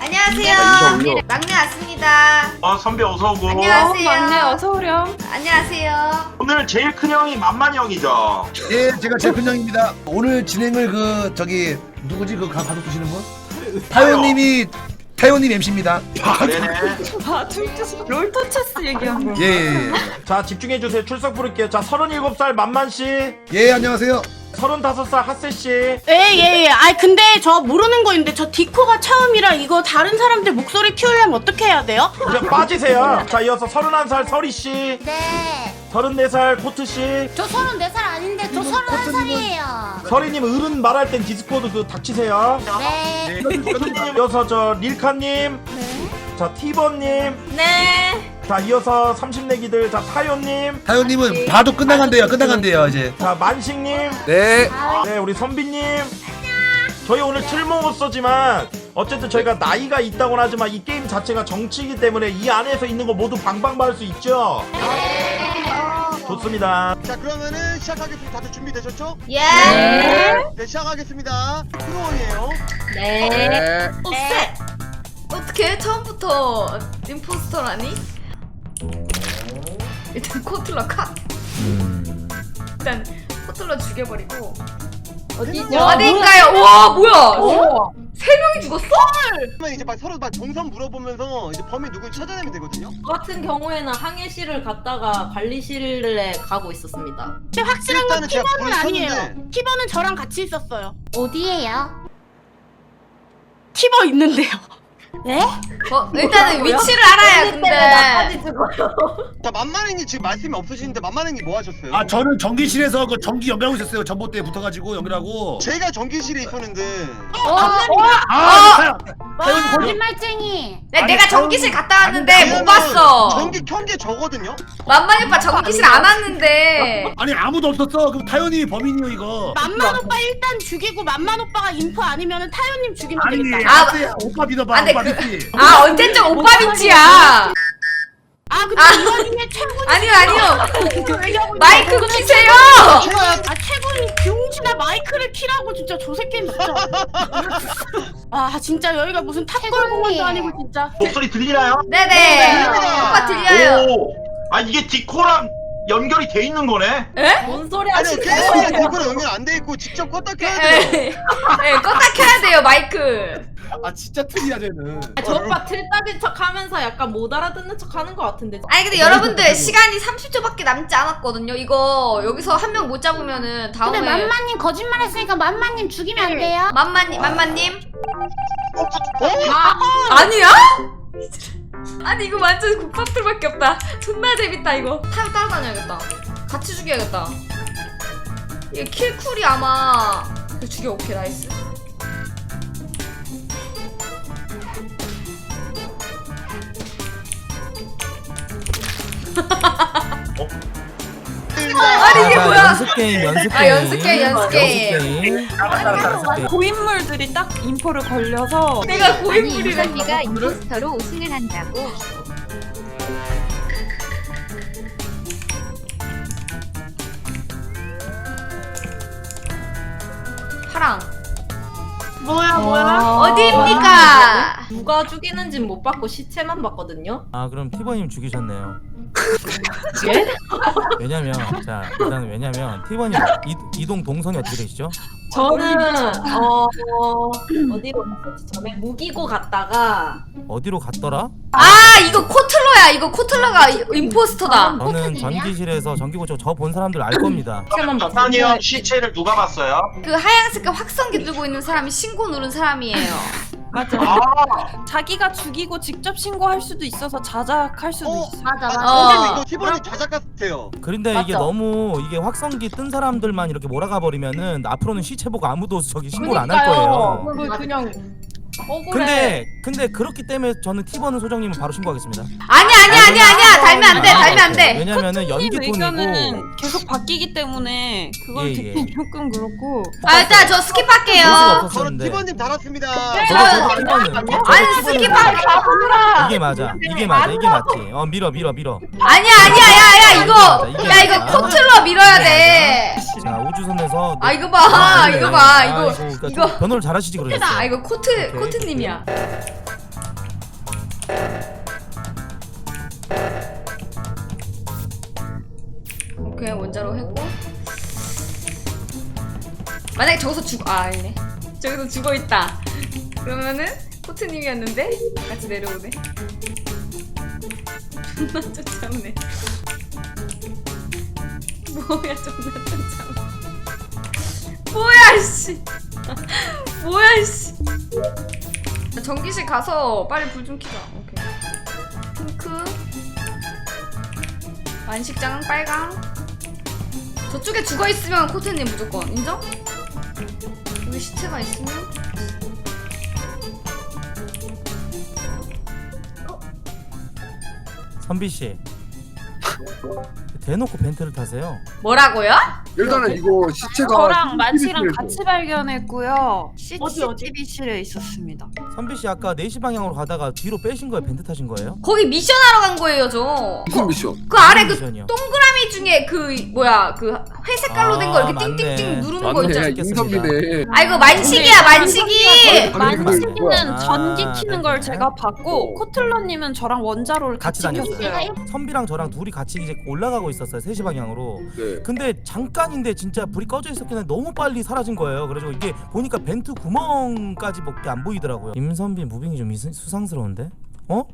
안녕하세요. 올려. 막내 왔습니다. 어 선배 어서 오고 안녕하세요. 막내 어서 오렴. 안녕하세요. 오늘 제일 큰 형이 만만이 형이죠 예, 제가 제근영입니다. 오늘 진행을 그 저기 누구지 그 가- 가족 두시는 분? 타요님이 타요님 MC입니다. 네네 아, 둘째서 롤토체스 얘기한 거. 예, 예, 자 집중해주세요 출석 부를게요 자 37살 만만씨 예. 예, 안녕하세요. 35살 핫세씨 예예예. 아 근데 저 모르는 거 있는데 저 디코가 처음이라 이거 다른 사람들 목소리 키우려면 어떻게 해야 돼요? 이제 빠지세요 자 이어서 31살 서리씨 네. 34살 코트씨 저 34살 아닌데 저 31살이에요. 서리님 어른 말할 땐 디스코드 그 닥치세요 네. 이어서 저 릴카님 네. 자 티버님 네. 자 이어서 30내기들 자 타요님 타요님은 봐도 끝나간대요. 끝나간대요 이제. 자 만식님 네. 네 우리 선비님 저희 오늘 틀모호쏘지만 어쨌든 저희가 나이가 있다고는 하지만 이 게임 자체가 정치이기 때문에 이 안에서 있는 거 모두 방방할 수 있죠 좋습니다 자 그러면은 시작하겠습니다. 다들 준비되셨죠? 예. 네 시작하겠습니다. 크로원이에요. 네. 어, 쎄. 어떻게 처음부터 임포스터라니? 일단 코틀러 컷. 일단 코틀러 죽여버리고 어디죠? 어딘가요? 와 뭐야? 세 명이 죽었어? 그러면 이제 막 서로 막 정선 물어보면서 이제 범인 누구인지 찾아내면 되거든요. 저 같은 경우에는 항해실을 갔다가 관리실에 가고 있었습니다. 근데 확실한 건 일단은 제가 티버는 불을 아니에요. 켰는데. 티버는 저랑 같이 있었어요. 어디에요? 티버 있는데요. 네? 어, 일단은 위치를 알아야 근데. 자 만만행님 지금 말씀이 없으시는데 만만행님 뭐 하셨어요? 아 저는 전기실에서 그 전기 연결하고 있었어요. 전봇 대 붙어가지고 연결하고. 제가 전기실에 있었는데 아, 와 거짓말쟁이. 네, 아니, 내가 전기실 갔다 왔는데 못 봤어. 전기 켠게 저거든요. 만만이 오빠 전기실 안 왔는데. 아니 아무도 없었어. 그럼 타요님이 범인이요 이거. 만만 오빠 일단 죽이고 만만 오빠가 인포 아니면은 타요님 죽이면 아니, 되겠다. 아, 아, 오빠 믿어봐. 아, 근데 오빠 그- 믿지. 아 언제쯤 오빠 위치야? 아 근데 아. 이원님의 최고 아니요 아니요. 마이크 키세요. 아 최고님 병신아 마이크를 키라고 진짜 저 새끼는 진짜. 아 진짜 여기가 무슨 탑골 공원도 아니고 진짜. 목소리 들리나요? 네네. 오빠 들려요. 오 아 이게 디코랑 연결이 돼 있는 거네 뭔 소리 아니 하시는 게임이랑 디코랑 연결 안 돼 있고 직접 껐다 켜야 돼요. 네. 네, 껐다 켜야 돼요 마이크. 아 진짜 틀이야 쟤는. 저 오빠 틀딱인 척 하면서 약간 못 알아듣는 척 하는 것 같은데. 아니 근데 여러분들 시간이 30초밖에 남지 않았거든요. 이거 여기서 한 명 못 잡으면은 근데 다음에 만만님 거짓말했으니까 만만님 죽이면 안 돼요? 만만님 만만님 어? 아니야? 아니 이거 완전 국밥들밖에 없다. 존나 재밌다 이거. 타고 따라다녀야겠다. 같이 죽여야겠다. 이게 킬쿨이 아마 이거 죽여 오케이 나이스. 아니 이게 뭐야? 연습 게임, 연습 게임. 아 연습 게임 연습 게임. 연습 게임. 고인물들이 딱 인포를 걸려서 내가 고인물이래. 유선미가 임포스터로 우승을 한다고 파랑. 뭐야 뭐야? 어디입니까? 누가 죽이는진 못 봤고 시체만 봤거든요. 아 그럼 티버님 죽이셨네요. 예? 왜냐면 자 일단 왜냐면 티버님 이, 이동 동선이 어떻게 되시죠? 저는 어 어디로 갔었지? 전에 무기고 갔다가 어디로 갔더라? 아 이거 코틀러야. 이거 코틀러가 이- 임포스터다. 저는 전기실에서 전기고쳐 저 본 사람들 알 겁니다. 형 시체를 누가 봤어요? 그 하얀색깔 확성기 들고 있는 사람이 신고 누른 사람이에요. 맞아. 아 자기가 죽이고 직접 신고할 수도 있어서 자작할 수도 어? 있어. 맞아 어. 맞아. 선생님 이거 티버님 자작 같아요. 그런데 이게 맞죠? 너무 이게 확성기 뜬 사람들만 이렇게 몰아가 버리면은 앞으로는 시체 보고 아무도 저기 신고를 안할 그러니까요. 거예요. 그 그냥 억울해. 근데 근데 그렇기 때문에 저는 티버는 소장님은 바로 신고하겠습니다. 아니야 아니야 아니야 아니야. 달면 안 돼. 달면 안 돼. 왜냐면은 님 연기 톤이고 의견은 계속 바뀌기 때문에 그걸 예, 듣기 예. 조금 그렇고. 아 일단 저 스킵할게요. 없었어요. 저는 없었는데. 티버님 달았습니다. 저도 티버는 아니 스킵할게. 이게 맞아. 이게 맞아. 이게 맞지. 어 밀어 밀어 밀어. 아니야 아니야 야야 이거 야 이거 코틀러 밀어야 돼. 자 우주선에서 아 이거 봐. 이거 봐. 이거 그러니까 이거 좀 변호를 잘하시지 그러셨어요. 아 이거 코트 코트님이야. 오케이 원자로 했고. 만약에 저기서 죽.. 아 아니네. 저기서 죽어있다. 그러면은 코트님이었는데 같이 내려오네. 존나 쫓아오네 뭐야 존나 쫓아오네 뭐야 씨. 뭐야 씨. 전기실 가서 빨리 불 좀 켜자. 오케이. 핑크. 만식장은 빨강. 저쪽에 죽어있으면 코트님 무조건 인정? 여기 시체가 있으면? 선비 씨. 대놓고 벤트를 타세요. 뭐라고요? 일단은 이거 시체가 저랑 만씨랑 같이 발견했고요. 어디, 어디? CCTV실에 있었습니다. 선비 씨 아까 4시 방향으로 가다가 뒤로 빼신 거예요? 벤트 타신 거예요? 거기 미션하러 간 거예요 저 무슨 미션? 그 아래 그 미션이요? 동그라미 중에 그 뭐야 그 회색깔로 된거 아, 이렇게 맞네. 띵띵띵 누르는 거 맞네. 있잖아 임선비네. 아 이거 만식이야 만식이 만씨는 아, 전기 키는 걸 네. 제가 봤고 코틀러님은 저랑 원자로를 같이 같이 다녔어요. 선비랑 저랑 둘이 같이 이제 올라가고 있었어요. 3시 방향으로. 네. 근데 잠깐인데 진짜 불이 꺼져 있었긴 해 너무 빨리 사라진 거예요. 그래서 이게 보니까 벤트 구멍까지밖에 안 보이더라고요. 임선비 무빙이 좀 수상스러운데? 어?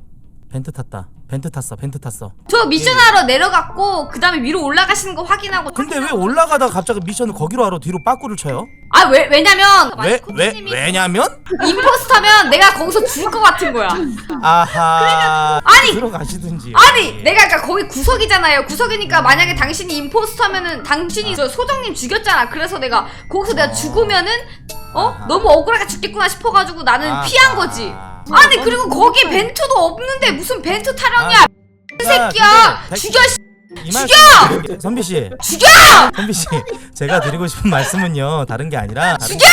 벤트 탔다. 벤트 탔어. 벤트 탔어. 저 미션하러 내려갔고 그 다음에 위로 올라가시는 거 확인하고 근데 왜 올라가다가 갑자기 미션을 거기로 하러 뒤로 빠꾸를 쳐요? 아 왜, 왜냐면 왜? 왜? 왜냐면? 임포스터면 내가 거기서 죽을 것 같은 거야 아하. 아니! 들어가시든지. 아니 내가 아까 거기 구석이잖아요 구석이니까 만약에 당신이 임포스터면은 당신이 저 소정님 죽였잖아 그래서 내가 거기서 내가 죽으면은 어? 너무 억울하게 죽겠구나 싶어가지고 나는. 피한 거지 아니 그리고 거기 벤트도 없는데 무슨 벤트 타령이야 이 새끼야 죽여 씨. 죽여! 선비 씨. 죽여! 선비 씨. 제가 드리고 싶은 말씀은요. 다른 게 아니라 다른 죽여!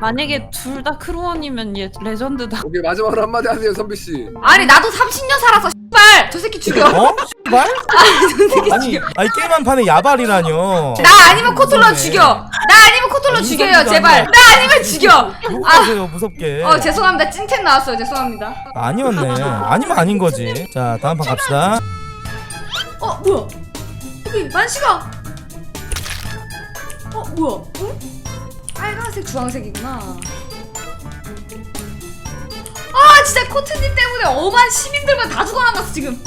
만약에 둘 다 크루원이면 얘 레전드다. 오케이 마지막으로 한마디 하세요 선비 씨. 아니 나도 30년 살아서 씨발 저 새끼 죽여 어? 말? 저 새끼 아니, 아니 게임 한 판에 야발이라뇨. 나 아니면 코톨러. 죽여 나 아니면 코톨러 아, 죽여요 제발. 나 아니면 죽여 욕하세요 무섭게. 어 죄송합니다 찐텐 나왔어요 죄송합니다 아니었네. 아니면 아닌 거지. 자 다음 판 갑시다. 어 뭐야 여기 만시가 어 뭐야 응? 빨간색 주황색이구나 아 진짜 코트님 때문에 엄한 시민들만 다 죽어나갔어 지금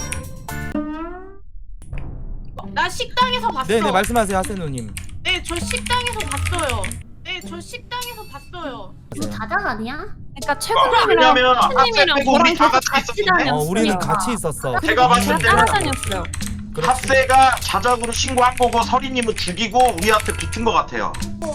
나 식당에서 봤어. 네네 말씀하세요 하세노님. 네, 저 식당에서 봤어요. 네, 저 식당에서 봤어요. 이거 자작 아니야? 그러니까 최고님이랑 왜냐면 최고님이랑 앞에 저랑 다 계속 같이? 다녔어요. 어 우리는 같이 있었어. 제가 봤을 때는 따라다녔어요. 핫세가 자작으로 신고한 거고 서리님은 죽이고 우리한테 붙은 것 같아요.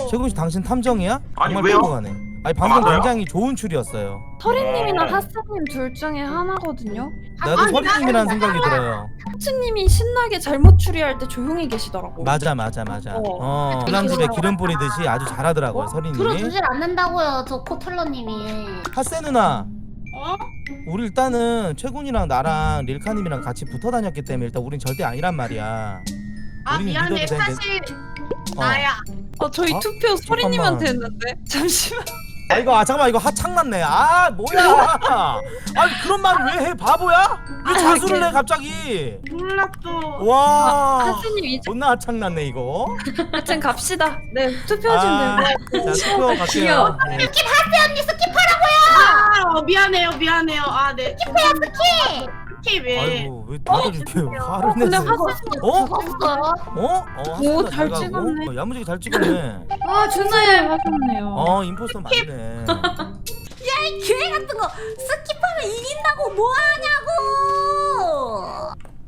최근 씨 당신 탐정이야? 아니, 정말 왜요? 뻔뻔하네. 아니 방금 맞아요. 굉장히 좋은 추리였어요. 서리님이나 하스님 둘 중에 하나거든요. 나도 서리님이라는 생각이 들어요. 하스님이 신나게 잘못 추리할 때 조용히 계시더라고. 맞아 맞아 맞아. 어. 어. 불량집에 기름 뿌리듯이 아주 잘하더라고요 서리님이. 들어주질 않는다고요 저 코틀러님이 하세 누나. 어? 우리 일단은 최군이랑 나랑 릴카님이랑 같이 붙어 다녔기 때문에 일단 우린 절대 아니란 말이야. 아, 우리는 미안해. 믿어도 되는데. 사실 어. 나야. 어 저희 어? 투표 서리님한테 했는데 잠시만. 아 이거 아 잠깐만 이거 하창 났네. 아 뭐야? 아니 그런 말왜 해? 바보야? 왜 자수를 해 갑자기? 몰랐어. 와. 하스님 이제 존나 하창 났네 이거. 하여튼 갑시다. 네 투표하시면 아, 되고. 자 투표 갈게요. 귀여워. 네. 아, 어, 미안해요, 미안해요. 아, 네. 스키야, 스 키. 스키 왜? 아이고 왜 다들 이렇게 화를 근데 내세요? 하스님 어? 죽었어요 어? 어? 오, 잘 가고. 찍었네. 어, 야무지게 잘 찍었네. 아 존나 해 하셨네요. 어 임포스터 맞네. 야이 기회 같은 거 스킵하면 이긴다고 뭐하냐고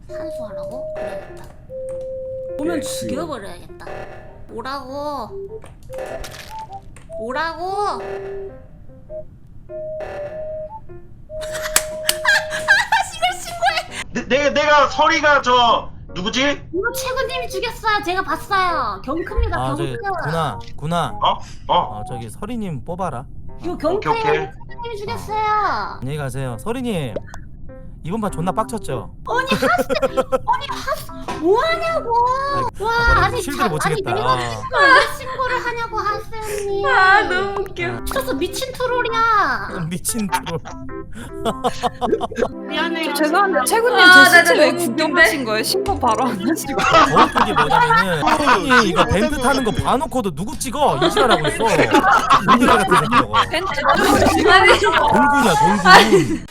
산수하라고? 그래야겠다 오면 죽여버려야겠다 오라고 오라고 내, 내, 내가 서리가 저 누구지? 이거 최군님이 죽였어요 제가 봤어요 경크입니다 아 저기 경크 구나 구나. 어? 어? 어 저기 서리님 뽑아라. 이거 오케이, 오케이. 경크예요 최군님이 죽였어요 안녕히 가세요. 서리님 이번 판 존나 빡쳤죠? 아니 하스 아니 하스 뭐하냐고 와 아, 아니 실드를 못 자- 아니 치겠다. 내가 아. 왜 신고를 하냐고 하세요님 아 너무 웃겨. 미쳤어 미친 트롤이야 미친 트롤. 미안해요. 죄송한데 최군님 아, 제나 시체 왜 너무 구경하신 거예요? 신고 바로 안 하시고 더 웃긴 게 뭐냐면은 형이 이거 벤트 타는 거 봐놓고도 누구 찍어 이지랄하고 있어. 문제가 같은 새끼 저거. 벤트 아니 돌군이야 돌군.